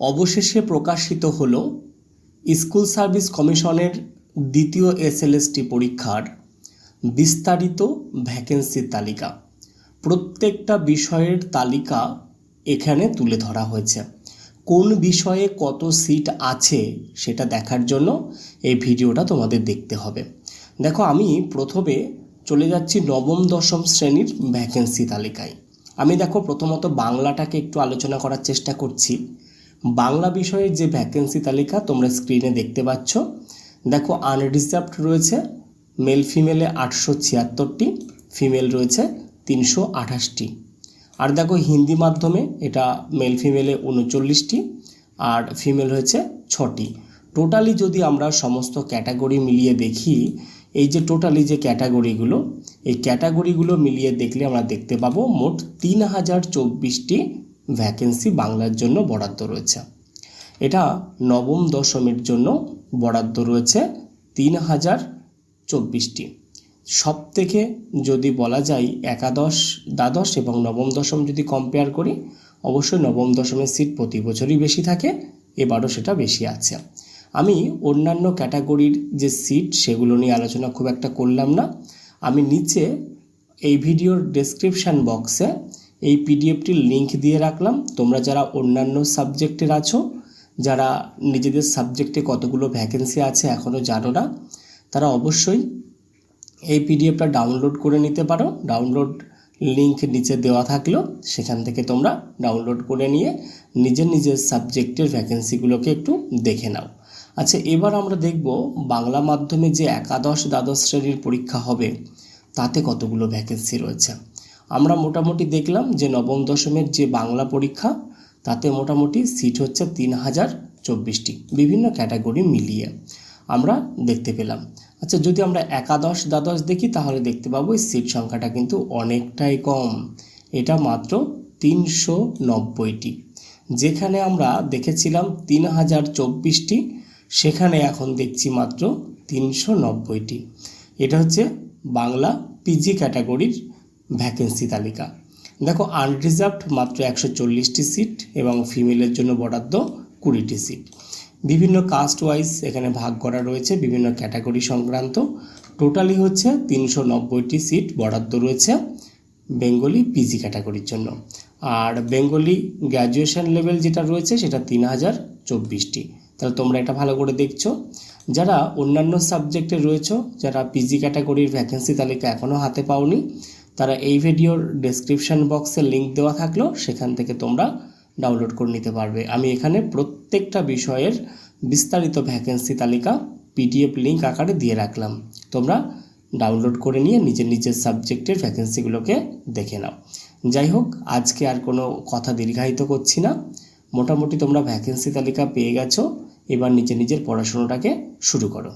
অবশেষে প্রকাশিত হল স্কুল সার্ভিস কমিশনের দ্বিতীয় এসএলএসটি পরীক্ষার বিস্তারিত ভ্যাকেন্সির তালিকা। প্রত্যেকটা বিষয়ের তালিকা এখানে তুলে ধরা হয়েছে। কোন বিষয়ে কত সিট আছে সেটা দেখার জন্য এই ভিডিওটা তোমাদের দেখতে হবে। দেখো, আমি প্রথমে চলে যাচ্ছি নবম, দশম শ্রেণির ভ্যাকেন্সি তালিকায়। আমি দেখো, প্রথমত বাংলাটাকে একটু আলোচনা করার চেষ্টা করছি। বাংলা বিষয়ের যে ভ্যাকেন্সি তালিকা তোমরা স্ক্রিনে দেখতে পাচ্ছ। দেখো আনরিজার্ভড রয়েছে মেল ফিমেলে আটশো ছিয়াত্তরটি ফিমেল রয়েছে তিনশো আঠাশটি। আর দেখো, হিন্দি মাধ্যমে এটা মেল ফিমেলে উনচল্লিশটি, আর ফিমেল হয়েছে ছটি। টোটালি যদি আমরা সমস্ত ক্যাটাগরি মিলিয়ে দেখি, এই যে টোটালি যে ক্যাটাগরিগুলো এই ক্যাটাগরিগুলো মিলিয়ে দেখলে আমরা দেখতে পাবো মোট তিন হাজার চব্বিশটি ভ্যাকেন্সি বাংলার জন্য বরাদ্দ রয়েছে। এটা নবম দশমের জন্য বরাদ্দ রয়েছে তিন হাজার চব্বিশটি। সব থেকে যদি বলা যায় একাদশ, দ্বাদশ এবং নবম দশম যদি কম্পেয়ার করি, অবশ্যই নবম দশমের সিট প্রতি বছরই বেশি থাকে, এবারও সেটা বেশি আছে। আমি অন্যান্য ক্যাটাগরির যে সিট সেগুলো নিয়ে আলোচনা খুব একটা করলাম না। আমি নিচে এই ভিডিওর ডেসক্রিপশান বক্সে এই পিডিএফটির লিঙ্ক দিয়ে রাখলাম। তোমরা যারা অন্যান্য সাবজেক্টের আছো, যারা নিজেদের সাবজেক্টে কতগুলো ভ্যাকেন্সি আছে এখনও জানো না, তারা অবশ্যই এই পিডিএফটা ডাউনলোড করে নিতে পারো। ডাউনলোড লিঙ্ক নিচে দেওয়া থাকলেও সেখান থেকে তোমরা ডাউনলোড করে নিয়ে নিজের নিজের সাবজেক্টের ভ্যাকেন্সিগুলোকে একটু দেখে নাও। আচ্ছা এবার আমরা দেখব বাংলা মাধ্যমে যে একাদশ দ্বাদশ শ্রেণির পরীক্ষা হবে, তাতে কতগুলো ভ্যাকেন্সি রয়েছে। আমরা মোটামুটি দেখলাম যে নবম দশমের যে বাংলা পরীক্ষা, তাতে মোটামুটি সিট হচ্ছে তিন হাজার চব্বিশটি। বিভিন্ন ক্যাটাগরি মিলিয়ে আমরা দেখতে পেলাম। আচ্ছা যদি আমরা একাদশ, দ্বাদশ দেখি, তাহলে দেখতে পাবো এই সিট সংখ্যাটা কিন্তু অনেকটাই কম। এটা মাত্র তিনশো নব্বইটি। যেখানে আমরা দেখেছিলাম তিন হাজার চব্বিশটি, সেখানে এখন দেখছি মাত্র তিনশো নব্বইটি। এটা হচ্ছে বাংলা পিজি ক্যাটাগরির ভ্যাকেন্সি তালিকা। দেখো আনরিজার্ভড মাত্র একশো চল্লিশটি সিট এবং ফিমেলের জন্য বরাদ্দ কুড়িটি সিট বিভিন্ন কাস্ট ওয়াইজ এখানে ভাগ করা রয়েছে, বিভিন্ন ক্যাটাগরি সংক্রান্ত। টোটালি হচ্ছে তিনশো নব্বইটি সিট বরাদ্দ রয়েছে বেঙ্গলি পিজি ক্যাটাগরির জন্য। আর বেঙ্গলি গ্র্যাজুয়েশন লেভেল যেটা রয়েছে, সেটা তিন হাজার চব্বিশটি। তাহলে তোমরা এটা ভালো করে দেখছ। যারা অন্যান্য সাবজেক্টে রয়েছে, যারা পিজি ক্যাটাগরির ভ্যাকেন্সি তালিকা এখনও হাতে পাওনি তারা এই ভিডিওর ডেসক্রিপশন বক্সে লিঙ্ক দেওয়া থাকল, সেখান থেকে তোমরা ডাউনলোড করে নিতে পারবে। আমি এখানে প্রত্যেকটা বিষয়ের বিস্তারিত ভ্যাকেন্সি তালিকা পিডিএফ লিঙ্ক আকারে দিয়ে রাখলাম। তোমরা ডাউনলোড করে নিয়ে নিজের নিজের সাবজেক্টের ভ্যাকেন্সিগুলোকে দেখে নাও। যাই হোক, আজকে আর কোনো কথা দীর্ঘায়িত করছি না। মোটামুটি তোমরা ভ্যাকেন্সি তালিকা পেয়ে গেছো, এবার নিজের নিজের পড়াশুনোটাকে শুরু করো।